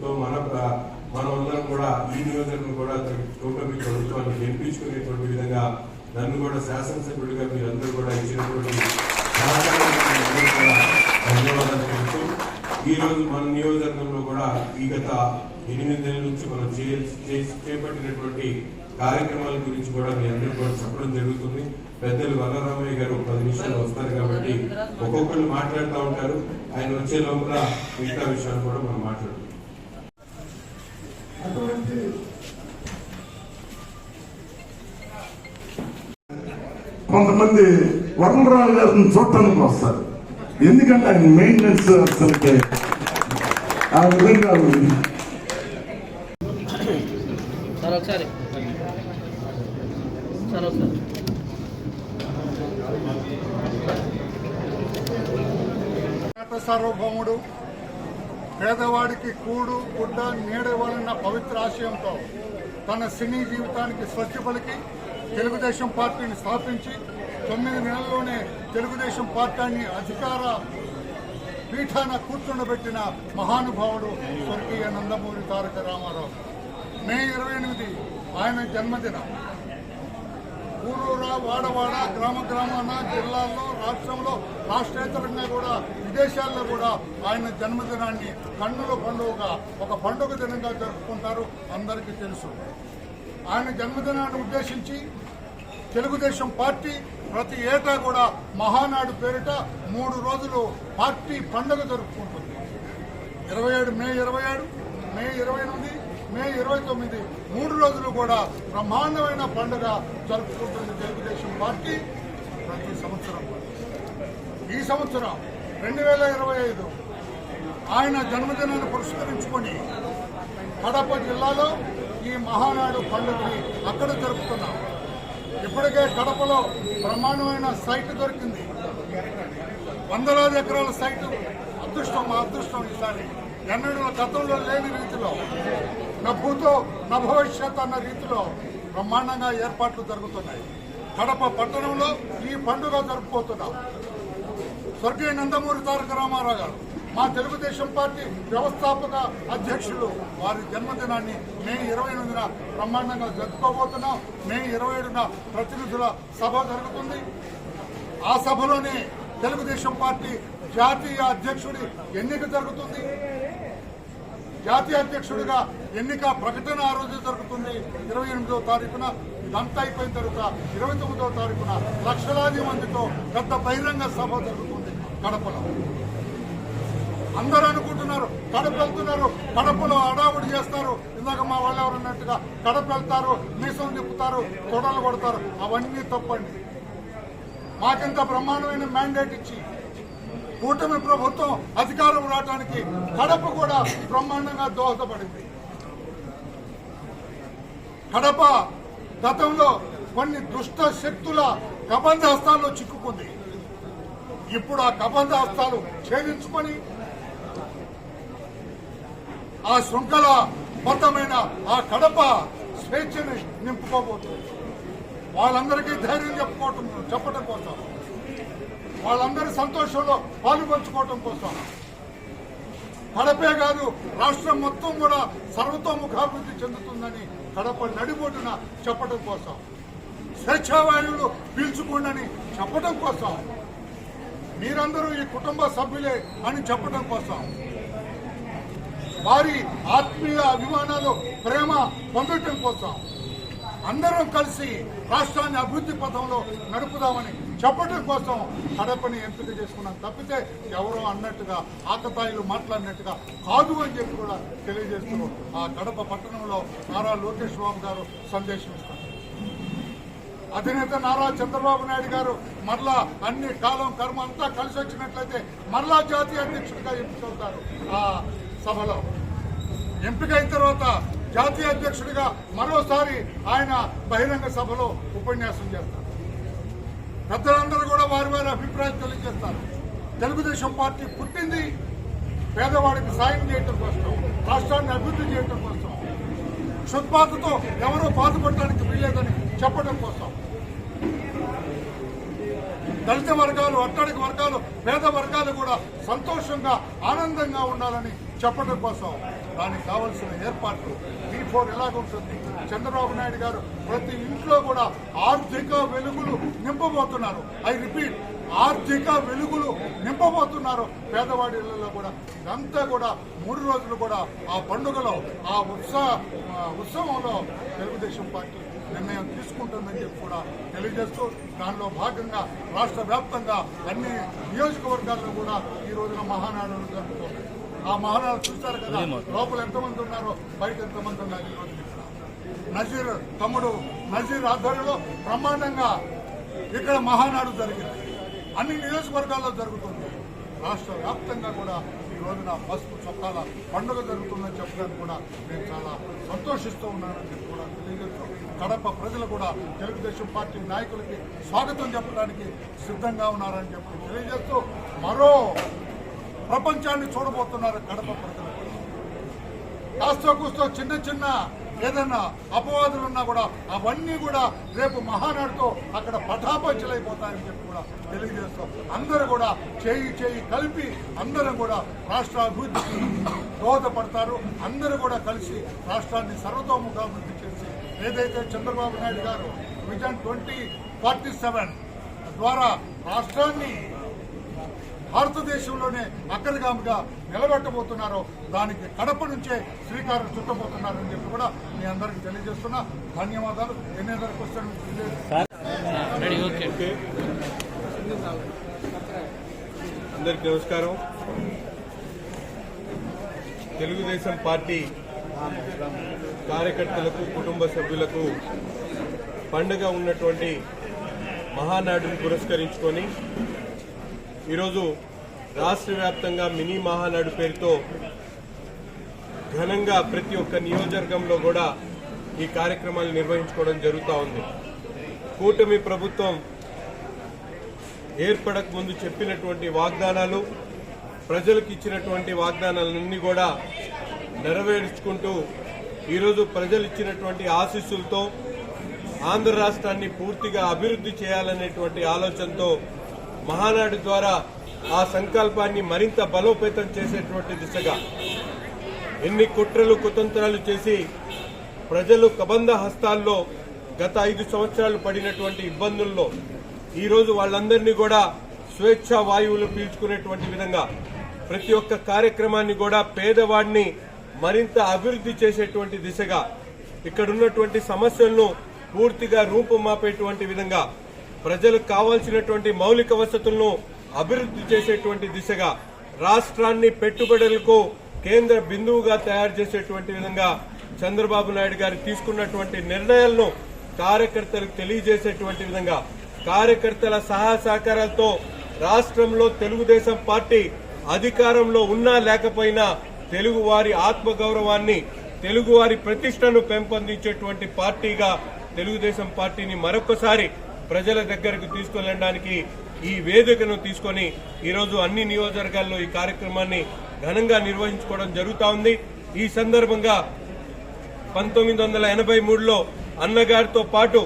So మన మనందరం కూడా ఈ నియోజకవర్గం కూడా కూటమి ప్రభుత్వాన్ని గెలిపించుకునేటువంటి విధంగా నన్ను కూడా శాసనసభ్యుడిగా మీరందరూ కూడా ఇచ్చినటువంటి ధన్యవాదాలు తెలుసు ఈరోజు మన నియోజకవర్గంలో కూడా ఈ గత ఎనిమిది నెలల నుంచి మనం చేపట్టినటువంటి కార్యక్రమాల గురించి కూడా మీ అందరూ కూడా చెప్పడం జరుగుతుంది. పెద్దలు వల్లరామయ్య గారు పది నిమిషాలు వస్తారు కాబట్టి ఒక్కొక్కరు మాట్లాడుతూ ఉంటారు. ఆయన వచ్చే లోపల మిగతా విషయాలు కూడా మనం మాట్లాడుతాం అటువంటి కొంతమంది వరలరావు గారిని చూడటానికి వస్తారు. ఎందుకంటే ఆయన మెయింటెనెన్స్ అసలుకి. ఆ విధంగా ఒకసారి. సార్వభౌముడు పేదవాడికి కూడు గుడ్డ నీడవాలన్న పవిత్ర ఆశయంతో తన సినీ జీవితానికి స్వచ్ఛ పలికి తెలుగుదేశం పార్టీని స్థాపించి తొమ్మిది నెలల్లోనే తెలుగుదేశం పార్టీని అధికార పీఠాన కూర్చుండబెట్టిన మహానుభావుడు స్వర్గీయ నందమూరి తారక రామారావు. మే ఇరవై ఎనిమిది ఆయన జన్మదినం. ఊరూరా వాడవాడ గ్రామ గ్రామాన జిల్లాల్లో రాష్ట్రంలో రాష్ట్రేతరంగా కూడా విదేశాల్లో కూడా ఆయన జన్మదినాన్ని కన్నుల పండుగగా ఒక పండుగ దినంగా జరుపుకుంటారు అందరికీ తెలుసు. ఆయన జన్మదినాన్ని ఉద్దేశించి తెలుగుదేశం పార్టీ ప్రతి ఏటా కూడా మహానాడు పేరిట మూడు రోజులు పార్టీ పండుగ జరుపుకుంటుంది. ఇరవై ఏడు మే ఇరవై ఏడు మే ఇరవై ఎనిమిది మే ఇరవై తొమ్మిది మూడు రోజులు కూడా బ్రహ్మాండమైన పండుగ జరుపుకుంటుంది తెలుగుదేశం పార్టీ ప్రతి సంవత్సరం ఈ సంవత్సరం రెండు వేల ఇరవై ఐదు ఆయన జన్మదినాన్ని పురస్కరించుకొని కడప జిల్లాలో ఈ మహానాడు పండుగని అక్కడ జరుపుతున్నాం. ఇప్పటికే కడపలో బ్రహ్మాండమైన సైట్ దొరికింది. వందలాది ఎకరాల సైట్. అదృష్టం మా అదృష్టం ఈసారి ఎన్నడూ గతంలో లేని రీతిలో నా భూతో నా భవిష్యత్ అన్న రీతిలో బ్రహ్మాండంగా ఏర్పాట్లు జరుగుతున్నాయి. కడప పట్టణంలో ఈ పండుగ జరుపుకోతున్నాం. స్వర్గీయ నందమూరి తారక రామారావు గారు మా తెలుగుదేశం పార్టీ వ్యవస్థాపక అధ్యక్షులు వారి జన్మదినాన్ని మే ఇరవై ఎనిమిదిన బ్రహ్మాండంగా జరుపుకోబోతున్నాం. మే ఇరవై ఏడున ప్రతినిధుల సభ జరుగుతుంది. ఆ సభలోనే తెలుగుదేశం పార్టీ జాతీయ అధ్యక్షుడి ఎన్నిక జరుగుతుంది. జాతీయ అధ్యక్షుడిగా ఎన్నిక ప్రకటన ఆ రోజు జరుగుతుంది. ఇరవై ఎనిమిదో తారీఖున ఇదంతా అయిపోయిన తర్వాత ఇరవై తొమ్మిదో తారీఖున లక్షలాది మందితో పెద్ద బహిరంగ సభ జరుగుతుంది కడపలో. అందరూ అనుకుంటున్నారు కడప వెళ్తున్నారు కడపలో అడావుడి చేస్తారు. ఇందాక మా వాళ్ళు ఎవరు అన్నట్టుగా కడప వెళ్తారు మీసం తిప్పుతారు తొడలు కొడతారు. అవన్నీ తప్పండి. మాకింత బ్రహ్మాండమైన మ్యాండేట్ ఇచ్చి కూటమి ప్రభుత్వం అధికారం రావడానికి కడప కూడా బ్రహ్మాండంగా దోహదపడింది. కడప గతంలో కొన్ని దుష్ట శక్తుల కబంధ హస్తాల్లో చిక్కుకుంది. ఇప్పుడు ఆ కబంధ హస్తాలు ఛేదించుకొని ఆ శృంఖల బద్దమైన ఆ కడప స్వేచ్ఛని నింపుకోబోతుంది. వాళ్ళందరికీ ధైర్యం చెప్పుకోవటం చెప్పడం కోసం. వాళ్ళందరి సంతోషంలో పాలుపంచుకోవటం కోసం. కడపే కాదు రాష్ట్రం మొత్తం కూడా సర్వతోముఖాభివృద్ధి చెందుతుందని కడప నడిబొడ్డున చెప్పడం కోసం. స్వేచ్ఛావాయువులు పీల్చుకోండి చెప్పడం కోసం. మీరందరూ ఈ కుటుంబ సభ్యులే అని చెప్పడం కోసం. వారి ఆత్మీయ అభిమానాలు ప్రేమ పొందటం కోసం. అందరం కలిసి రాష్ట్రాన్ని అభివృద్ధి పథంలో నడుపుదామని చెప్పడం కోసం కడపని ఎంపిక చేసుకున్నాం. తప్పితే ఎవరో అన్నట్టుగా ఆకతాయిలు మాట్లాడినట్టుగా కాదు అని చెప్పి కూడా తెలియజేస్తూ ఆ కడప పట్టణంలో నారా లోకేష్ బాబు గారు సందేశం ఇస్తారు. అధినేత నారా చంద్రబాబు నాయుడు గారు మరలా అన్ని కాలం కర్మ అంతా కలిసి వచ్చినట్లయితే మరలా జాతీయ అధ్యక్షుడిగా ఎంపికవుతారు ఆ సభలో. అయిన తర్వాత జాతీయ అధ్యక్షుడిగా మరోసారి ఆయన బహిరంగ సభలో ఉపన్యాసం చేస్తారు. పెద్దలందరూ కూడా వారి వారి అభిప్రాయం తెలియజేస్తారు. తెలుగుదేశం పార్టీ పుట్టింది పేదవాడికి సాయం చేయటం కోసం రాష్ట్రాన్ని అభివృద్ధి చేయటం కోసం. క్షుద్బాధతో ఎవరో బాధపడటానికి వీల్లేదని చెప్పడం కోసం. దళిత వర్గాలు అట్టడిక వర్గాలు పేద వర్గాలు కూడా సంతోషంగా ఆనందంగా ఉండాలని చెప్పడం కోసం. దానికి కావలసిన ఏర్పాట్లు బీ ఫోర్ ఎలాగుంటుంది? చంద్రబాబు నాయుడు గారు ప్రతి ఇంట్లో కూడా ఆర్థిక వెలుగులు నింపబోతున్నారు. ఐ రిపీట్ ఆర్థిక వెలుగులు నింపబోతున్నారు. పేదవాడి ఇళ్ళలో కూడా ఇదంతా కూడా మూడు రోజులు కూడా ఆ పండుగలో ఆ ఉత్సాహ ఉత్సవంలో తెలుగుదేశం పార్టీ నిర్ణయం తీసుకుంటుందని చెప్పి కూడా తెలియజేస్తూ దానిలో భాగంగా రాష్ట్ర వ్యాప్తంగా అన్ని నియోజకవర్గాల్లో కూడా ఈ రోజున మహానాడు జరుపుతోంది ఆ మహానాడు చూస్తారు కదా లోపల ఎంతమంది ఉన్నారో బయట ఎంతమంది ఉన్నారు. నజీర్ తమ్ముడు నజీర్ ఆధ్వర్యంలో బ్రహ్మాండంగా ఇక్కడ మహానాడు జరిగింది. అన్ని నియోజకవర్గాల్లో జరుగుతుంది. రాష్ట్ర వ్యాప్తంగా కూడా ఈ రోజున పసుపు చొక్కాల పండుగ జరుగుతుందని చెప్పడానికి కూడా నేను చాలా సంతోషిస్తూ ఉన్నానని చెప్పి కూడా తెలియజేస్తూ కడప ప్రజలు కూడా తెలుగుదేశం పార్టీ నాయకులకి స్వాగతం చెప్పడానికి సిద్ధంగా ఉన్నారని చెప్పి తెలియజేస్తూ మరో ప్రపంచాన్ని చూడబోతున్నారు కడప ప్రజలు. కాస్తో కూస్తో చిన్న చిన్న ఏదైనా అపవాదులు ఉన్నా కూడా అవన్నీ కూడా రేపు మహానాడుతో అక్కడ పటాపంచలైపోతాయని చెప్పి కూడా తెలియజేస్తాం అందరూ కూడా చేయి చేయి కలిపి అందరం కూడా రాష్ట్ర అభివృద్ధికి దోహదపడతారు. అందరూ కూడా కలిసి రాష్ట్రాన్ని సర్వతోముఖాభివృద్ధి చేసి ఏదైతే చంద్రబాబు నాయుడు గారు విజన్ ట్వంటీ ఫార్టీ సెవెన్ ద్వారా రాష్ట్రాన్ని భారతదేశంలోనే అగ్రగామిగా నిలబెట్టబోతున్నారో దానికి కడప నుంచే శ్రీకారం చుట్టబోతున్నారని చెప్పి కూడా మీ అందరికీ తెలియజేస్తున్నా. ధన్యవాదాలు. ఎన్ని అదర్ క్వశ్చన్ అందరికి నమస్కారం. తెలుగుదేశం పార్టీ కార్యకర్తలకు కుటుంబ సభ్యులకు పండుగ ఉన్నటువంటి మహానాడుని పురస్కరించుకొని ఈరోజు రాష్ట్ర వ్యాప్తంగా మినీ మహానాడు పేరుతో ఘనంగా ప్రతి ఒక్క నియోజకవర్గంలో కూడా ఈ కార్యక్రమాలు నిర్వహించుకోవడం జరుగుతూ ఉంది. కూటమి ప్రభుత్వం ఏర్పడక ముందు చెప్పినటువంటి వాగ్దానాలు ప్రజలకు ఇచ్చినటువంటి వాగ్దానాలన్నీ కూడా నెరవేర్చుకుంటూ ఈరోజు ప్రజలు ఇచ్చినటువంటి ఆశీస్సులతో ఆంధ్ర రాష్ట్రాన్ని పూర్తిగా అభివృద్ధి చేయాలనేటువంటి ఆలోచనతో మహానాడు ద్వారా ఆ సంకల్పాన్ని మరింత బలోపేతం చేసేటువంటి దిశగా ఎన్ని కుట్రలు కుతంత్రాలు చేసి ప్రజలు కబంధ హస్తాల్లో గత ఐదు సంవత్సరాలు పడినటువంటి ఇబ్బందుల్లో ఈరోజు వాళ్ళందరినీ కూడా స్వేచ్ఛ వాయువులు పీల్చుకునేటువంటి విధంగా ప్రతి ఒక్క కార్యక్రమాన్ని కూడా పేదవాడిని మరింత అభివృద్ధి చేసేటువంటి దిశగా ఇక్కడ ఉన్నటువంటి సమస్యలను పూర్తిగా రూపుమాపేటువంటి విధంగా ప్రజలకు కావాల్సినటువంటి మౌలిక వసతులను అభివృద్ధి చేసేటువంటి దిశగా రాష్ట్రాన్ని పెట్టుబడులకు కేంద్ర బిందువుగా తయారు చేసేటువంటి విధంగా చంద్రబాబు నాయుడు గారు తీసుకున్నటువంటి నిర్ణయాలను కార్యకర్తలకు తెలియజేసేటువంటి విధంగా కార్యకర్తల సహాయ సహకారాలతో రాష్ట్రంలో తెలుగుదేశం పార్టీ అధికారంలో ఉన్నా లేకపోయినా తెలుగు వారి ఆత్మగౌరవాన్ని తెలుగు వారి ప్రతిష్టను పెంపొందించేటువంటి పార్టీగా తెలుగుదేశం పార్టీని మరొకసారి ప్రజల దగ్గరకు తీసుకెళ్ళడానికి ఈ వేదికను తీసుకొని ఈరోజు అన్ని నియోజకవర్గాల్లో ఈ కార్యక్రమాన్ని ఘనంగా నిర్వహించుకోవడం జరుగుతూ ఉంది. ఈ సందర్భంగా పంతొమ్మిది వందల ఎనభై మూడులో అన్నగారితో పాటు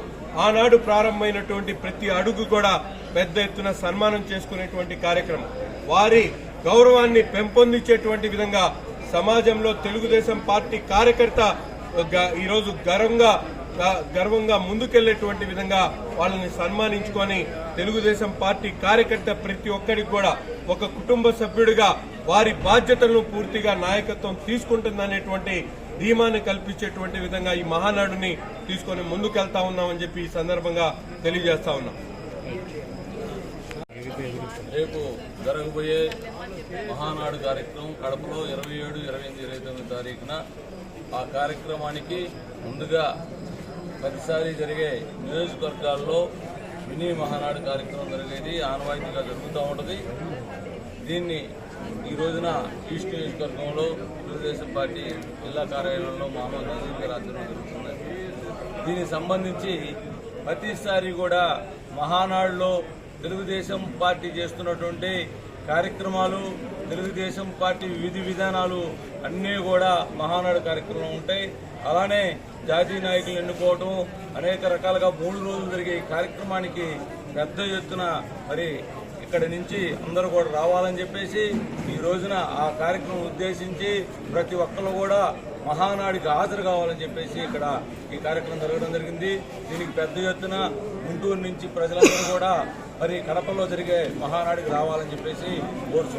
ఆనాడు ప్రారంభమైనటువంటి ప్రతి అడుగు కూడా పెద్ద ఎత్తున సన్మానం చేసుకునేటువంటి కార్యక్రమం. వారి గౌరవాన్ని పెంపొందించేటువంటి విధంగా సమాజంలో తెలుగుదేశం పార్టీ కార్యకర్త ఈరోజు గర్వంగా గర్వంగా ముందుకెళ్ళేటువంటి విధంగా వాళ్ళని సన్మానించుకొని తెలుగుదేశం పార్టీ కార్యకర్త ప్రతి ఒక్కరికి కూడా ఒక కుటుంబ సభ్యుడిగా వారి బాధ్యతలను పూర్తిగా నాయకత్వం తీసుకుంటుందనేటువంటి ధీమాన్ని కల్పించేటువంటి విధంగా ఈ మహానాడుని తీసుకొని ముందుకెళ్తా ఉన్నామని చెప్పి ఈ సందర్భంగా తెలియజేస్తా ఉన్నాం. రేపు జరగబోయే మహానాడు కార్యక్రమం కడపలో ఇరవై ఏడు ఇరవై ఎనిమిది ఇరవై తొమ్మిది తారీఖున ఆ కార్యక్రమానికి ముందుగా ప్రతిసారి జరిగే నియోజకవర్గాల్లో మినీ మహానాడు కార్యక్రమం జరిగేది ఆనవాయితీగా జరుగుతూ ఉంటుంది. దీన్ని ఈ రోజున ఈస్ట్ నియోజకవర్గంలో తెలుగుదేశం పార్టీ జిల్లా కార్యాలయంలో మహమ్మద్ నజీర్ గారి ఆధ్వర్యంలో జరుగుతుంది దీనికి సంబంధించి ప్రతిసారి కూడా మహానాడులో తెలుగుదేశం పార్టీ చేస్తున్నటువంటి కార్యక్రమాలు తెలుగుదేశం పార్టీ విధి విధానాలు అన్నీ కూడా మహానాడు కార్యక్రమం ఉంటాయి. అలానే జాతీయ నాయకులు ఎన్నుకోవటం అనేక రకాలుగా మూడు రోజులు జరిగే కార్యక్రమానికి పెద్ద ఎత్తున మరి ఇక్కడ నుంచి అందరూ కూడా రావాలని చెప్పేసి ఈ రోజున ఆ కార్యక్రమం ఉద్దేశించి ప్రతి ఒక్కరు కూడా మహానాడికి హాజరు కావాలని చెప్పేసి ఇక్కడ ఈ కార్యక్రమం జరగడం జరిగింది. దీనికి పెద్ద ఎత్తున గుంటూరు నుంచి ప్రజలందరూ కూడా మరి కడపలో జరిగే మహానాడికి రావాలని చెప్పేసి కోరుచూ